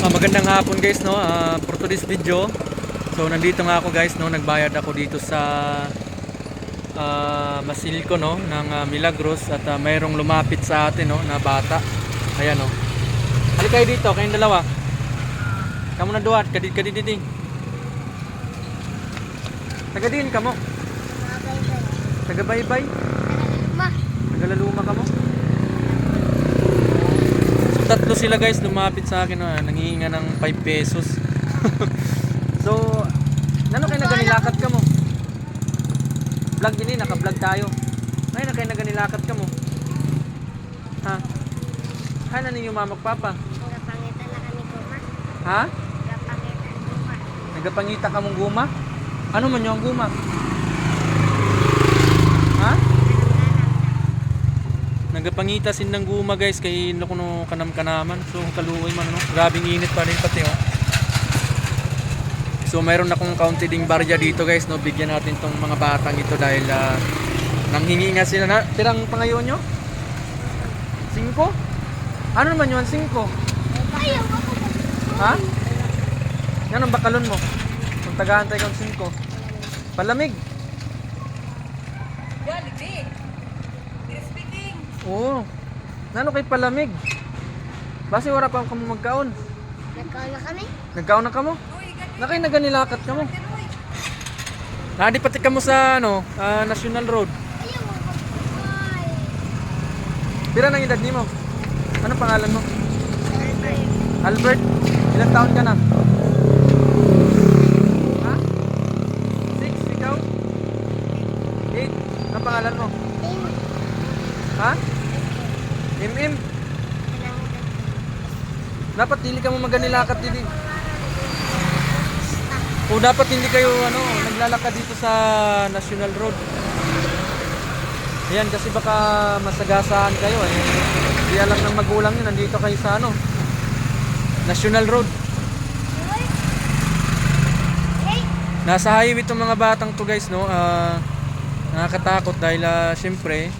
Ah, magandang hapon guys no? Ah, for today's video. So nandito nga ako guys no? Nagbayad ako dito sa ah, Masilco no? Ng ah, Milagros at ah, mayroong lumapit sa atin no? Na bata. Ayan no? Halika dito kayong dalawa. Kamu na duwat kadid kadid diding taga din kamo. Taga baybay taga laluma kamo tatlo sila guys lumapit sa akin ah, nanghihinga ng 5 pesos. so, nano kayo naganilakat ka mo? Vlog ini, naka-vlog tayo. Ay, na kayo naganilakat ka mo? Ha? Ay, na ninyo mamagpapa? Ha? Nagapangita ka mong guma? Ano man yung guma? Ha? Nagapangita sin ng guma guys kay no kuno kanam kanaman. So kaluoy man no. Grabing init pa rin pati oh. So mayroon akong county ding barya dito guys no. Bigyan natin tong mga batang ito dahil uh, nanghingi nga sila na. Tirang pangayon nyo? Cinco? Ano naman yun? Cinco? Ha? Yan ang bakalon mo. Kung tagahantay kang cinco. Palamig. Oo. Nano kay palamig? Basi wala pa kamo magkaon. Nagkaon na kami? Nagkaon na kamo? Nakay naganilakat kamo. Nadi pati kamo sa ano, ah, National Road. Pira nang edad nimo? Ano pangalan mo? Albert. Ilang taon ka na? Ha? Six, ikaw? Eight. Ano pangalan mo? Ha? MM. Dapat dili ka mo maganilakat dili. O dapat hindi kayo ano, naglalakad dito sa National Road. Ayan kasi baka masagasaan kayo eh. Hindi alam ng magulang nyo, nandito kayo sa ano, National Road. Nasa highway itong mga batang to guys no. Ah, nakakatakot dahil ah, syempre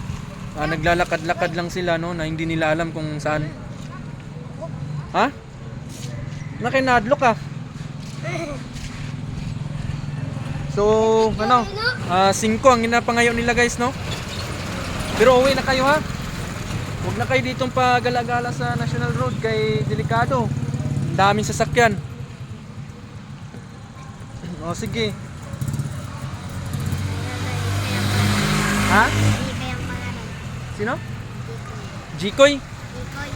ah, naglalakad-lakad lang sila no na hindi nila alam kung saan. Ha? Nakinadlo ka. So, ano? Ah, 5 ang ginapangayo nila guys no. Pero uwi na kayo ha. Huwag na kayo ditong pagala-gala sa National Road kay delikado. Ang daming sasakyan. O sige. Ha? Sino? Ikoy. Jikoy? Ikoy.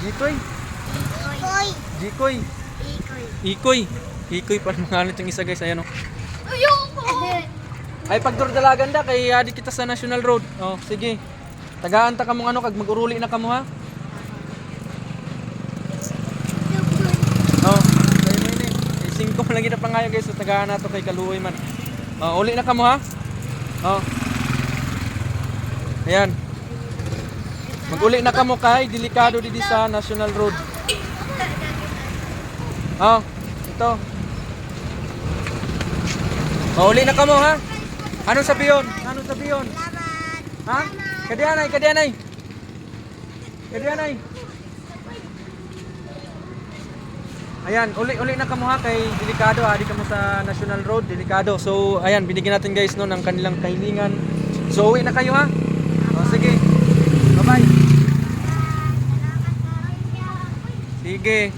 Jikoy? Ikoy. Jikoy? Ikoy. Ikoy? Ikoy pa mga itong isa guys. Ayan o. Ayoko! Ay pagdurdalagan da kay adi kita sa National Road. Oh, sige. Tagaan ta kamo ano kag maguruli na kamo ha. Oh, kay mo ini. Kay singko lagi na pangayo guys, so tagaan na to kay kaluoy man. Oh, uli na kamo ha. Oh. Ayan. Maguli na kamo kay delikado didi sa National Road. Oh, ito. Mauli na kamo ha. Anong sabi yun? Anong sabi yun? Salamat! Ha? Kadianay, kadianay. Kadianay. Ayan, uli-uli na kamo ha kay delikado ha, di kamo sa National Road, delikado. So, ayan, binigyan natin guys no ng kanilang kahilingan. So, uwi na kayo ha. Sige.